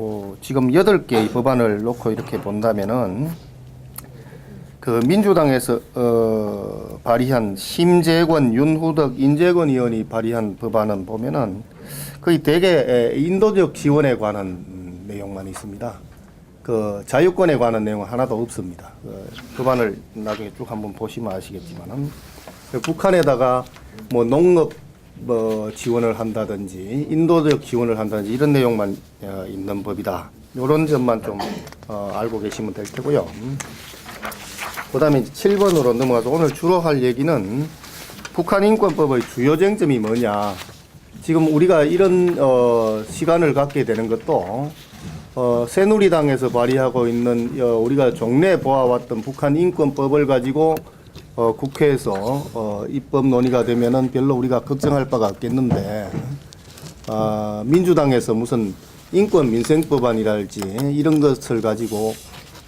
어, 지금 여덟 개의 법안을 놓고 이렇게 본다면은 그 민주당에서 어, 발의한 심재권, 윤후덕, 인재권 의원이 발의한 법안은 보면은 거의 대개 에, 인도적 지원에 관한 음, 내용만 있습니다. 그 자유권에 관한 내용은 하나도 없습니다. 그 법안을 나중에 쭉 한번 보시면 아시겠지만은 그 북한에다가 뭐 농업 뭐 지원을 한다든지 인도적 지원을 한다든지 이런 내용만 어, 있는 법이다. 이런 점만 좀 어, 알고 계시면 될 테고요. 그 다음에 이제 7번으로 넘어가서 오늘 주로 할 얘기는 북한 인권법의 주요 쟁점이 뭐냐. 지금 우리가 이런 어, 시간을 갖게 되는 것도 어, 새누리당에서 발의하고 있는 어, 우리가 종래 보아왔던 북한 인권법을 가지고 어, 국회에서 어, 입법 논의가 되면은 별로 우리가 걱정할 바가 없겠는데 아, 민주당에서 무슨 인권 민생 법안이랄지 이런 것을 가지고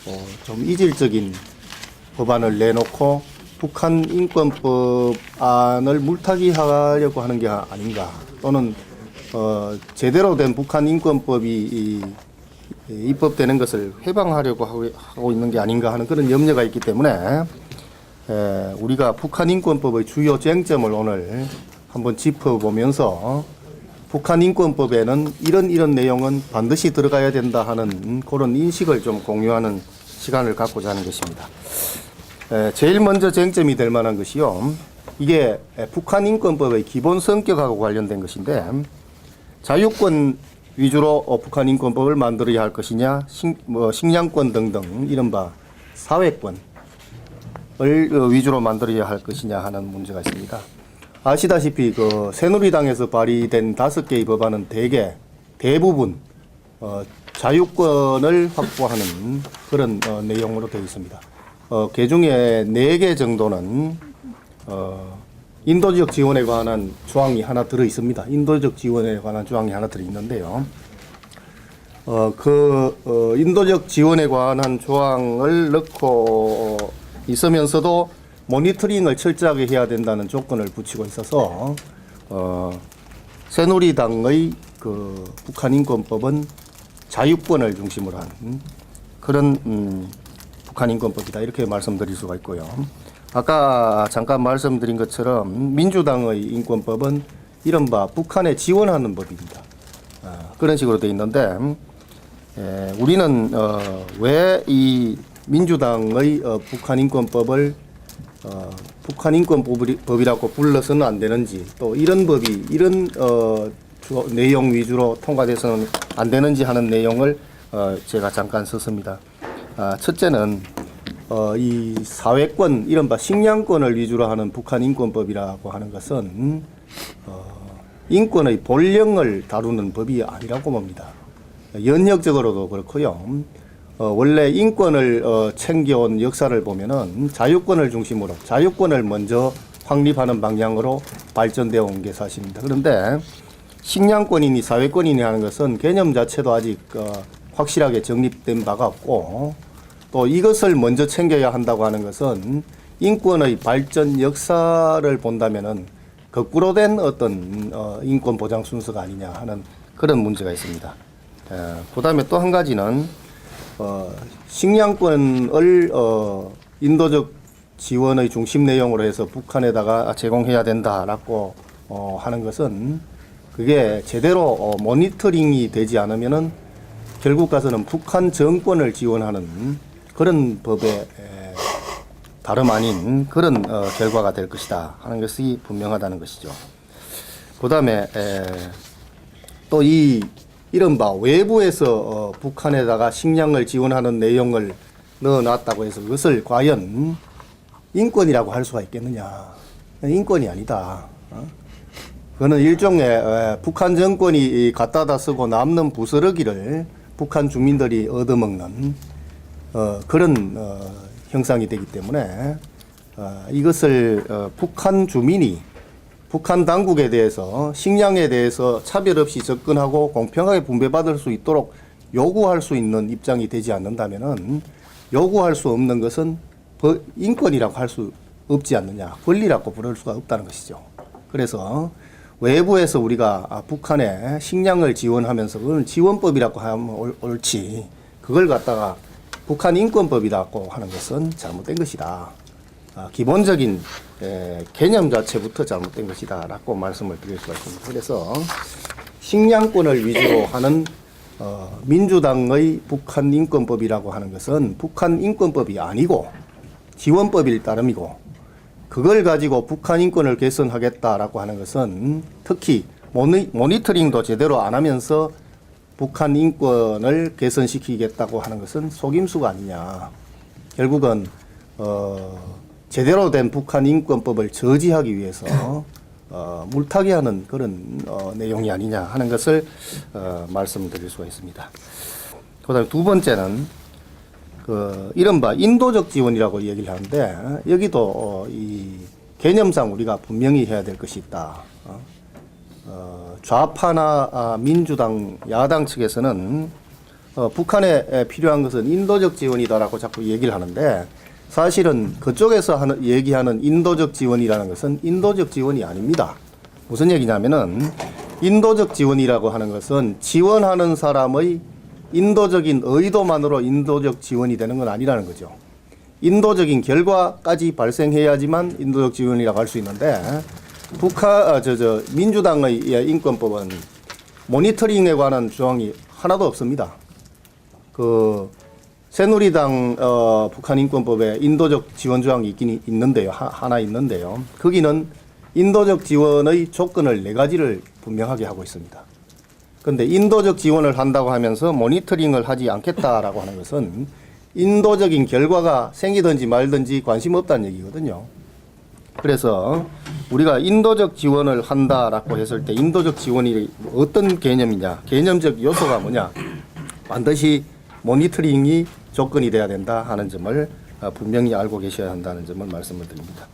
어, 좀 이질적인 법안을 내놓고 북한 인권법안을 물타기 하려고 하는 게 아닌가. 또는 어, 제대로 된 북한 인권법이 입법되는 것을 회방하려고 하고, 하고 있는 게 아닌가 하는 그런 염려가 있기 때문에 에, 우리가 북한 인권법의 주요 쟁점을 오늘 한번 짚어보면서 북한 인권법에는 이런 이런 내용은 반드시 들어가야 된다 하는 그런 인식을 좀 공유하는 시간을 갖고자 하는 것입니다. 에, 제일 먼저 쟁점이 될 만한 것이요. 이게 에, 북한 인권법의 기본 성격하고 관련된 것인데 자유권 위주로 어, 북한 인권법을 만들어야 할 것이냐, 식, 뭐 식량권 등등 이른바 사회권 을 어, 위주로 만들어야 할 것이냐 하는 문제가 있습니다. 아시다시피 그 새누리당에서 발의된 다섯 개의 법안은 대개 대부분 어, 자유권을 확보하는 그런 어, 내용으로 되어 있습니다. 어, 그 중에 네 개 정도는 어, 인도적 지원에 관한 조항이 하나 들어 있습니다. 인도적 지원에 관한 조항이 하나 들어 있는데요. 어, 그, 어, 인도적 지원에 관한 조항을 넣고 있으면서도 모니터링을 철저하게 해야 된다는 조건을 붙이고 있어서, 어, 새누리당의 그 북한 인권법은 자유권을 중심으로 한 그런, 음, 북한 인권법이다. 이렇게 말씀드릴 수가 있고요. 아까 잠깐 말씀드린 것처럼 민주당의 인권법은 이른바 북한에 지원하는 법입니다. 아, 그런 식으로 돼 있는데, 에, 우리는 어, 왜이 민주당의 어, 북한 인권법을 어, 북한 인권법이라고 불러서는 안 되는지 또 이런 법이 이런 어, 주, 내용 위주로 통과돼서는 안 되는지 하는 내용을 어, 제가 잠깐 썼습니다. 아, 첫째는 어, 이 사회권 이른바 식량권을 위주로 하는 북한 인권법이라고 하는 것은 어, 인권의 본령을 다루는 법이 아니라고 봅니다. 연역적으로도 그렇고요. 어, 원래 인권을 어, 챙겨온 역사를 보면은 자유권을 중심으로 자유권을 먼저 확립하는 방향으로 발전되어 온 게 사실입니다. 그런데 식량권이니 사회권이니 하는 것은 개념 자체도 아직 어, 확실하게 정립된 바가 없고 또 이것을 먼저 챙겨야 한다고 하는 것은 인권의 발전 역사를 본다면은 거꾸로 된 어떤 어, 인권 보장 순서가 아니냐 하는 그런 문제가 있습니다. 그 다음에 또 한 가지는 어, 식량권을 어, 인도적 지원의 중심 내용으로 해서 북한에다가 제공해야 된다라고 어, 하는 것은 그게 제대로 어, 모니터링이 되지 않으면은 결국 가서는 북한 정권을 지원하는 그런 법의 에, 다름 아닌 그런 어, 결과가 될 것이다 하는 것이 분명하다는 것이죠. 그 다음에 또이 이른바 외부에서 어, 북한에다가 식량을 지원하는 내용을 넣어놨다고 해서 그것을 과연 인권이라고 할 수가 있겠느냐? 인권이 아니다. 어? 그거는 일종의 에, 북한 정권이 이 갖다다 쓰고 남는 부스러기를 북한 주민들이 얻어먹는 어, 그런 어, 형상이 되기 때문에 어, 이것을 어, 북한 주민이 북한 당국에 대해서 식량에 대해서 차별 없이 접근하고 공평하게 분배받을 수 있도록 요구할 수 있는 입장이 되지 않는다면은 요구할 수 없는 것은 법- 인권이라고 할 수 없지 않느냐 권리라고 부를 수가 없다는 것이죠. 그래서 외부에서 우리가 아, 북한에 식량을 지원하면서 그건 지원법이라고 하면 옳- 옳지 그걸 갖다가 북한 인권법이라고 하는 것은 잘못된 것이다. 아, 기본적인 에, 개념 자체부터 잘못된 것이다라고 말씀을 드릴 수가 있습니다. 그래서 식량권을 위주로 하는 어, 민주당의 북한 인권법이라고 하는 것은 북한 인권법이 아니고 지원법일 따름이고 그걸 가지고 북한 인권을 개선하겠다라고 하는 것은 특히 모니, 모니터링도 제대로 안 하면서 북한 인권을 개선시키겠다고 하는 것은 속임수가 아니냐. 결국은 어, 제대로 된 북한 인권법을 저지하기 위해서 어, 물타기하는 그런 어, 내용이 아니냐 하는 것을 어, 말씀드릴 수가 있습니다. 그다음에 두 번째는 그 이른바 인도적 지원이라고 얘기를 하는데 여기도 어, 이 개념상 우리가 분명히 해야 될 것이 있다. 어? 어, 좌파나 아, 민주당 야당 측에서는 어, 북한에 에, 필요한 것은 인도적 지원이다라고 자꾸 얘기를 하는데 사실은 그쪽에서 하는 얘기하는 인도적 지원이라는 것은 인도적 지원이 아닙니다. 무슨 얘기냐면은 인도적 지원이라고 하는 것은 지원하는 사람의 인도적인 의도만으로 인도적 지원이 되는 건 아니라는 거죠. 인도적인 결과까지 발생해야지만 인도적 지원이라고 할 수 있는데 북한 아, 저, 저 민주당의 예, 인권법은 모니터링에 관한 조항이 하나도 없습니다. 그 새누리당 어, 북한 인권법에 인도적 지원 조항이 있긴 이- 있는데요. 하, 하나 있는데요. 거기는 인도적 지원의 조건을 네 가지를 분명하게 하고 있습니다. 그런데 인도적 지원을 한다고 하면서 모니터링을 하지 않겠다라고 하는 것은 인도적인 결과가 생기든지 말든지 관심 없다는 얘기거든요. 그래서 우리가 인도적 지원을 한다라고 했을 때 인도적 지원이 어떤 개념이냐, 개념적 요소가 뭐냐, 반드시 모니터링이 조건이 돼야 된다 하는 점을 어, 분명히 알고 계셔야 한다는 점을 말씀을 드립니다.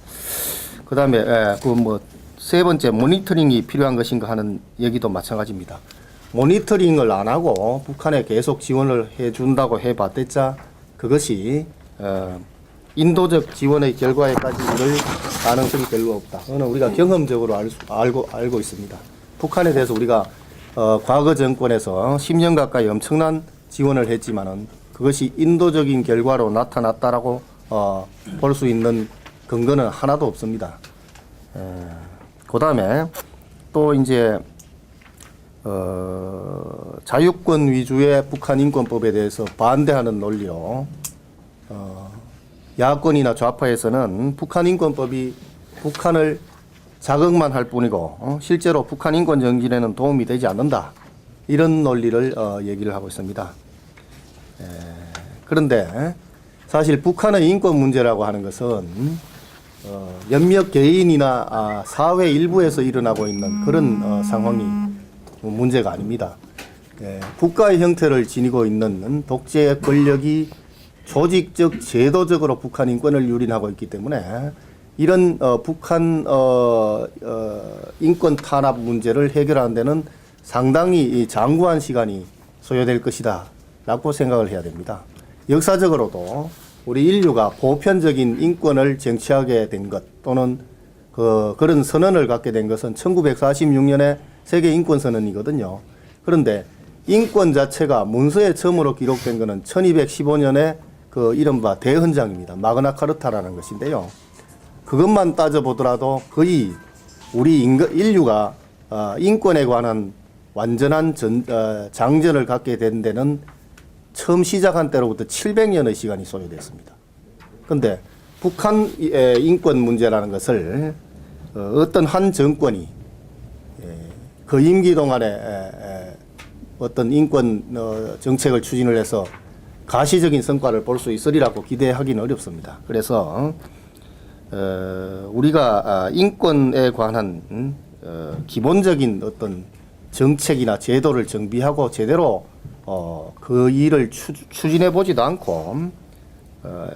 그다음에 그 뭐 세 번째 모니터링이 필요한 것인가 하는 얘기도 마찬가지입니다. 모니터링을 안 하고 북한에 계속 지원을 해 준다고 해 봤댔자 그것이 어 인도적 지원의 결과에까지 이를 가능성이 별로 없다. 그거는 우리가 경험적으로 알 수, 알고 알고 있습니다. 북한에 대해서 우리가 어 과거 정권에서 10년 가까이 엄청난 지원을 했지만은 그것이 인도적인 결과로 나타났다라고 어 볼 수 있는 근거는 하나도 없습니다. 그 다음에 또 이제 어, 자유권 위주의 북한 인권법에 대해서 반대하는 논리로 어, 야권이나 좌파에서는 북한 인권법이 북한을 자극만 할 뿐이고 어, 실제로 북한 인권 정진에는 도움이 되지 않는다 이런 논리를 어, 얘기를 하고 있습니다. 에, 그런데 사실 북한의 인권 문제라고 하는 것은 어, 몇몇 개인이나 아, 사회 일부에서 일어나고 있는 그런 어, 상황이 문제가 아닙니다. 예, 국가의 형태를 지니고 있는 독재 권력이 조직적 제도적으로 북한 인권을 유린하고 있기 때문에 이런 어, 북한 어, 어, 인권 탄압 문제를 해결하는 데는 상당히 이 장구한 시간이 소요될 것이다 라고 생각을 해야 됩니다. 역사적으로도 우리 인류가 보편적인 인권을 쟁취하게 된 것 또는 그 그런 선언을 갖게 된 것은 1946년에 세계 인권 선언이거든요. 그런데 인권 자체가 문서에 처음으로 기록된 것은 1215년에 그 이른바 대헌장입니다. 마그나 카르타라는 것인데요. 그것만 따져보더라도 거의 우리 인거, 인류가 어, 인권에 관한 완전한 전, 어, 장전을 갖게 된 데는 처음 시작한 때로부터 700년의 시간이 소요됐습니다. 그런데 북한의 인권 문제라는 것을 어, 어떤 한 정권이 예, 그 임기 동안에 어떤 인권 어, 정책을 추진을 해서 가시적인 성과를 볼 수 있으리라고 기대하기는 어렵습니다. 그래서 어, 우리가 아, 인권에 관한 음, 어, 기본적인 어떤 정책이나 제도를 정비하고 제대로 어, 그 일을 추, 추진해 보지도 않고 어,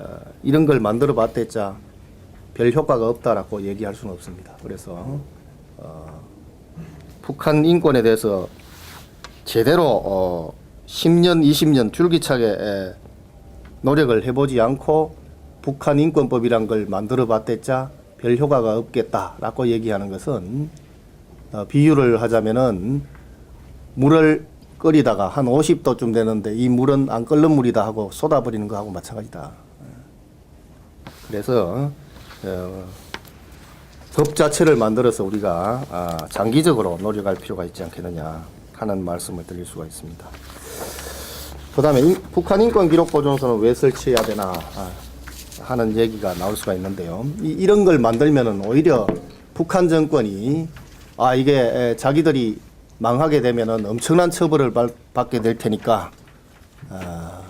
이런 걸 만들어 봤댔자 별 효과가 없다라고 얘기할 수는 없습니다. 그래서 어, 북한 인권에 대해서 제대로 어, 10년, 20년 줄기차게 에, 노력을 해보지 않고 북한 인권법이란 걸 만들어 봤댔자 별 효과가 없겠다라고 얘기하는 것은 어, 비유를 하자면은 물을 끓이다가 한 50도쯤 되는데 이 물은 안 끓는 물이다 하고 쏟아버리는 거하고 마찬가지다. 그래서 어, 법 자체를 만들어서 우리가 아, 장기적으로 노력할 필요가 있지 않겠느냐 하는 말씀을 드릴 수가 있습니다. 그 다음에 인- 북한 인권 기록 보존소는 왜 설치해야 되나 아, 하는 얘기가 나올 수가 있는데요. 이, 이런 걸 만들면은 오히려 북한 정권이 아 이게 에, 자기들이 망하게 되면은 엄청난 처벌을 받- 받게 될 테니까 아,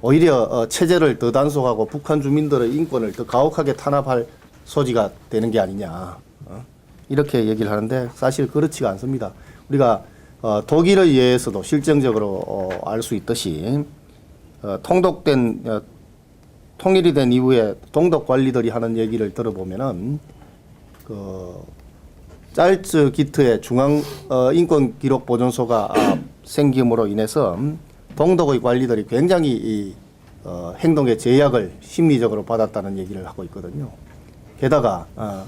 오히려 어, 체제를 더 단속하고 북한 주민들의 인권을 더 가혹하게 탄압할 소지가 되는 게 아니냐 어? 이렇게 얘기를 하는데 사실 그렇지가 않습니다. 우리가 어, 독일에 의해서도 실정적으로 어, 알수 있듯이 어, 통독된 어, 통일이 된 이후에 동독 관리들이 하는 얘기를 들어보면은 그 짤츠 기트의 중앙 어, 인권 기록 보존소가 아, 생김으로 인해서 동독의 관리들이 굉장히 이, 어, 행동의 제약을 심리적으로 받았다는 얘기를 하고 있거든요. 게다가 아,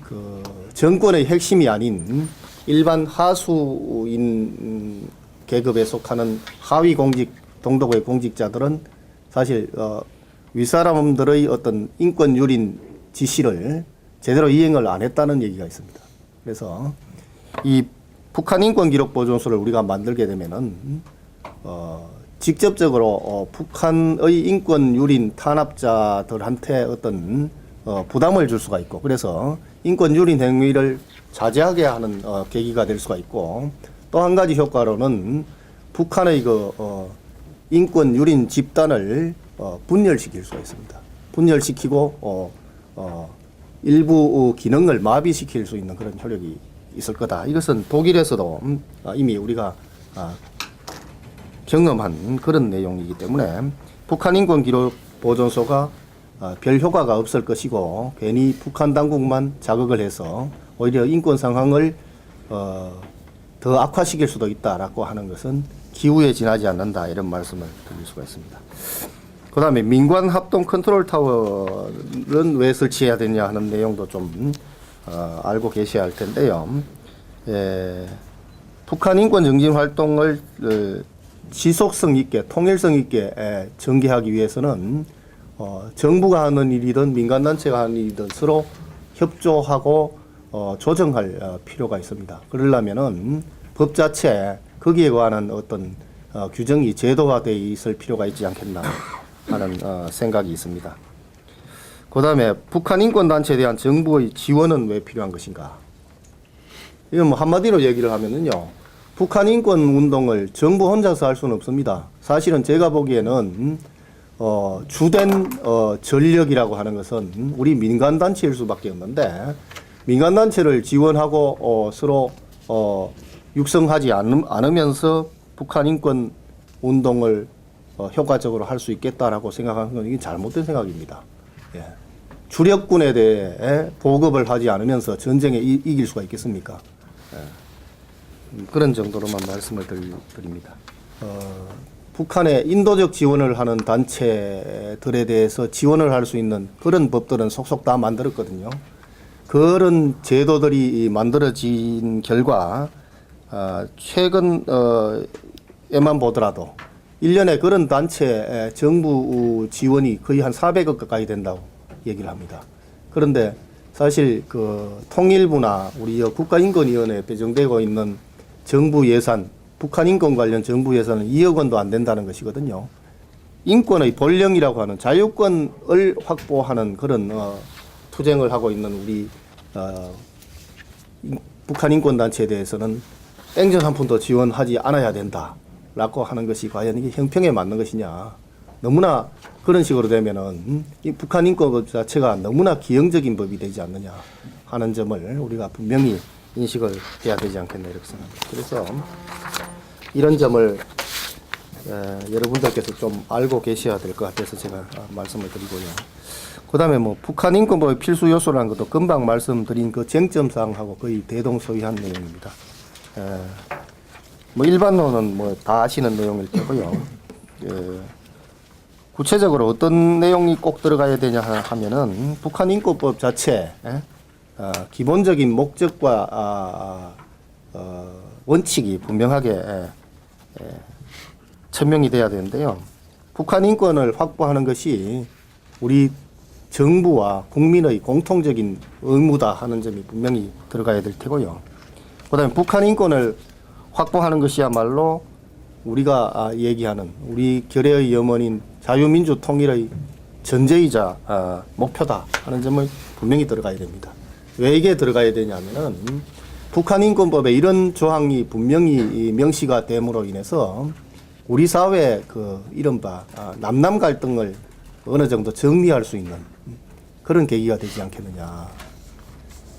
그 정권의 핵심이 아닌 일반 하수인 음, 계급에 속하는 하위 공직 동독의 공직자들은 사실 어, 윗사람들의 어떤 인권 유린 지시를 제대로 이행을 안 했다는 얘기가 있습니다. 그래서 이 북한 인권 기록 보존소를 우리가 만들게 되면은 어, 직접적으로 어, 북한의 인권 유린 탄압자들한테 어떤 어, 부담을 줄 수가 있고 그래서 인권 유린 행위를 자제하게 하는 어, 계기가 될 수가 있고 또 한 가지 효과로는 북한의 그 어, 인권 유린 집단을 어, 분열시킬 수가 있습니다. 분열시키고 어, 어, 일부 어, 기능을 마비시킬 수 있는 그런 효력이 있을 거다. 이것은 독일에서도 음, 아, 이미 우리가 아, 경험한 그런 내용이기 때문에 북한 인권 기록 보존소가 아, 별 효과가 없을 것이고 괜히 북한 당국만 자극을 해서 오히려 인권 상황을 어, 더 악화시킬 수도 있다라고 하는 것은 기후에 지나지 않는다 이런 말씀을 드릴 수가 있습니다. 그다음에 민관 합동 컨트롤 타워는 왜 설치해야 되냐 하는 내용도 좀 어, 알고 계셔야 할 텐데요. 예, 북한 인권 정진 활동을 어, 지속성 있게 통일성 있게 에, 전개하기 위해서는 어, 정부가 하는 일이든 민간 단체가 하는 일이든 서로 협조하고 어, 조정할 어, 필요가 있습니다. 그러려면은 법 자체 거기에 관한 어떤 어, 규정이 제도화되어 있을 필요가 있지 않겠나 하는 어, 생각이 있습니다. 그 다음에 북한 인권 단체에 대한 정부의 지원은 왜 필요한 것인가? 이건 뭐 한마디로 얘기를 하면은요. 북한 인권 운동을 정부 혼자서 할 수는 없습니다. 사실은 제가 보기에는 어, 주된 어, 전력이라고 하는 것은 우리 민간 단체일 수밖에 없는데 민간 단체를 지원하고 어, 서로 어, 육성하지 않음, 않으면서 북한 인권 운동을 어, 효과적으로 할 수 있겠다라고 생각하는 건 이게 잘못된 생각입니다. 예. 주력군에 대해 보급을 하지 않으면서 전쟁에 이, 이길 수가 있겠습니까? 음, 그런 정도로만 말씀을 드리- 드립니다. 어, 북한에 인도적 지원을 하는 단체들에 대해서 지원을 할 수 있는 그런 법들은 속속 다 만들었거든요. 그런 제도들이 만들어진 결과 아, 최근 어, 에만 보더라도 1년에 그런 단체 정부 지원이 거의 한 400억 가까이 된다고 얘기를 합니다. 그런데 사실 그 통일부나 우리 여 국가인권위원회에 배정되고 있는 정부 예산, 북한 인권 관련 정부 예산은 2억 원도 안 된다는 것이거든요. 인권의 본령이라고 하는 자유권을 확보하는 그런 어, 투쟁을 하고 있는 우리 어, 인- 북한 인권 단체에 대해서는 땡전 한 푼도 지원하지 않아야 된다 라고 하는 것이 과연 이게 형평에 맞는 것이냐? 너무나 그런 식으로 되면은 음, 이 북한 인권법 자체가 너무나 기형적인 법이 되지 않느냐 하는 점을 우리가 분명히 인식을 해야 되지 않겠나 이렇게 생각합니다. 그래서 이런 점을 에, 여러분들께서 좀 알고 계셔야 될 것 같아서 제가 아, 말씀을 드리고요. 그 다음에 뭐 북한 인권법의 필수 요소라는 것도 금방 말씀드린 그 쟁점 사항하고 거의 대동소이한 내용입니다. 에, 뭐 일반론은 뭐 다 아시는 내용일 테고요. 예, 구체적으로 어떤 내용이 꼭 들어가야 되냐 하- 하면은 북한 인권법 자체 에? 어, 기본적인 목적과 아, 아, 어, 원칙이 분명하게 예, 예, 천명이 돼야 되는데요. 북한 인권을 확보하는 것이 우리 정부와 국민의 공통적인 의무다 하는 점이 분명히 들어가야 될 테고요. 그다음에 북한 인권을 확보하는 것이야말로 우리가 아, 얘기하는 우리 결의의 염원인 자유민주 통일의 전제이자 아, 목표다 하는 점을 분명히 들어가야 됩니다. 왜 이게 들어가야 되냐면은 북한 인권법에 이런 조항이 분명히 이 명시가 됨으로 인해서 우리 사회 그 이른바 아, 남남 갈등을 어느 정도 정리할 수 있는 그런 계기가 되지 않겠느냐.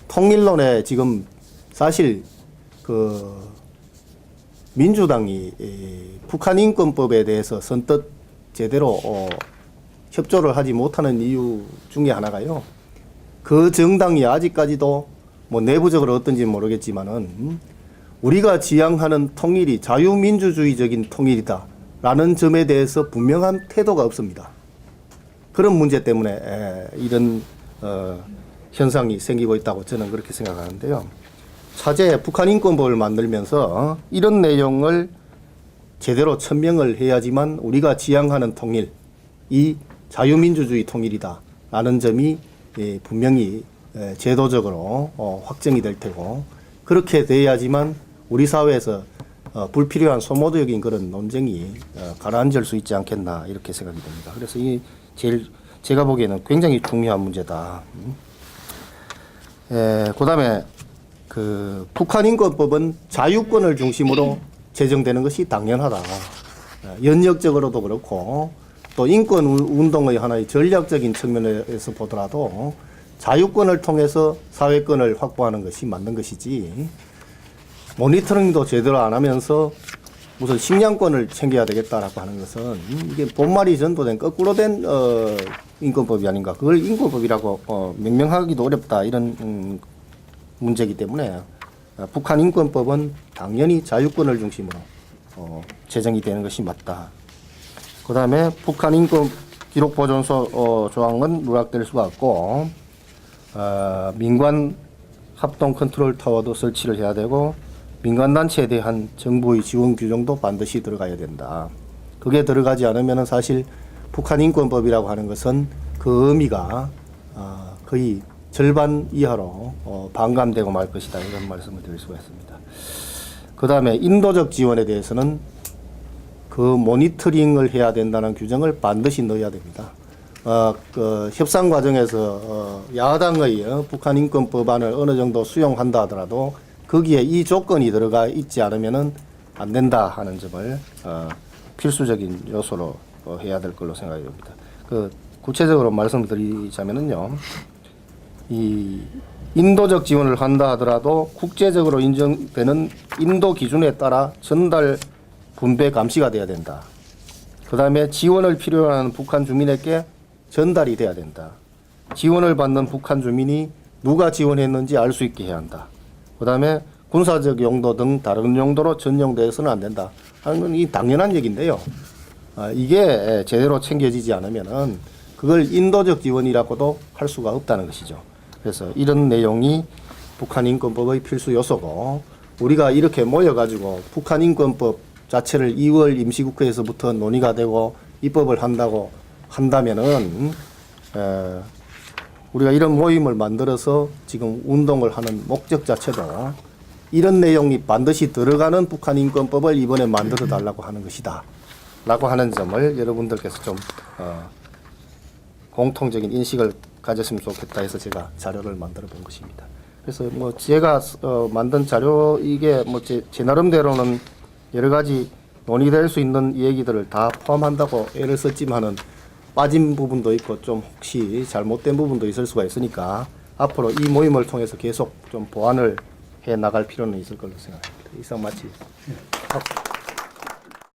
통일론에 지금 사실 그 민주당이 이 북한 인권법에 대해서 선뜻 제대로 어, 협조를 하지 못하는 이유 중에 하나가요. 그 정당이 아직까지도 뭐 내부적으로 어떤지 모르겠지만은 우리가 지향하는 통일이 자유민주주의적인 통일이다라는 점에 대해서 분명한 태도가 없습니다. 그런 문제 때문에 에, 이런 어, 현상이 생기고 있다고 저는 그렇게 생각하는데요. 차제 북한 인권법을 만들면서 이런 내용을 제대로 천명을 해야지만 우리가 지향하는 통일, 이 자유민주주의 통일이다라는 점이 예, 분명히 예, 제도적으로 어, 확정이 될 테고 그렇게 돼야지만 우리 사회에서 어, 불필요한 소모적인 그런 논쟁이 어, 가라앉을 수 있지 않겠나 이렇게 생각이 됩니다. 그래서 이 제일 제가 보기에는 굉장히 중요한 문제다. 음. 에, 그다음에 그 북한 인권법은 자유권을 중심으로 제정되는 것이 당연하다. 어, 연역적으로도 그렇고 또 인권 우- 운동의 하나의 전략적인 측면에서 보더라도 자유권을 통해서 사회권을 확보하는 것이 맞는 것이지 모니터링도 제대로 안 하면서 무슨 식량권을 챙겨야 되겠다라고 하는 것은 이게 본말이 전도된 거꾸로 된 어, 인권법이 아닌가. 그걸 인권법이라고 어, 명명하기도 어렵다 이런 음, 문제이기 때문에 어, 북한 인권법은 당연히 자유권을 중심으로 어, 제정이 되는 것이 맞다. 그 다음에 북한 인권 기록 보존소 어, 조항은 누락될 수가 없고 어, 민관 합동 컨트롤 타워도 설치를 해야 되고 민간 단체에 대한 정부의 지원 규정도 반드시 들어가야 된다. 그게 들어가지 않으면 사실 북한 인권법이라고 하는 것은 그 의미가 아, 거의 절반 이하로 어, 반감되고 말 것이다 이런 말씀을 드릴 수가 있습니다. 그 다음에 인도적 지원에 대해서는 그 모니터링을 해야 된다는 규정을 반드시 넣어야 됩니다. 어, 그 협상 과정에서 어, 야당의 어, 북한 인권 법안을 어느 정도 수용한다 하더라도 거기에 이 조건이 들어가 있지 않으면은 안 된다 하는 점을 어, 필수적인 요소로 어, 해야 될 걸로 생각이 됩니다. 그 구체적으로 말씀드리자면은요. 이 인도적 지원을 한다 하더라도 국제적으로 인정되는 인도 기준에 따라 전달 분배 감시가 돼야 된다. 그 다음에 지원을 필요로 하는 북한 주민에게 전달이 돼야 된다. 지원을 받는 북한 주민이 누가 지원했는지 알 수 있게 해야 한다. 그 다음에 군사적 용도 등 다른 용도로 전용돼서는 안 된다. 하는 건 이 당연한 얘기인데요. 아, 이게 제대로 챙겨지지 않으면은 그걸 인도적 지원이라고도 할 수가 없다는 것이죠. 그래서 이런 내용이 북한 인권법의 필수 요소고 우리가 이렇게 모여가지고 북한 인권법 자체를 2월 임시국회에서부터 논의가 되고 입법을 한다고 한다면은 에, 우리가 이런 모임을 만들어서 지금 운동을 하는 목적 자체도 이런 내용이 반드시 들어가는 북한 인권법을 이번에 만들어 달라고 하는 것이다. 라고 하는 점을 여러분들께서 좀 어, 공통적인 인식을 가졌으면 좋겠다 해서 제가 자료를 만들어 본 것입니다. 그래서 뭐 제가 어, 만든 자료 이게 뭐제 나름대로는 여러 가지 논의될 수 있는 얘기들을 다 포함한다고 애를 썼지만은 빠진 부분도 있고 좀 혹시 잘못된 부분도 있을 수가 있으니까 앞으로 이 모임을 통해서 계속 좀 보완을 해 나갈 필요는 있을 걸로 생각합니다. 이상 마치겠습니다.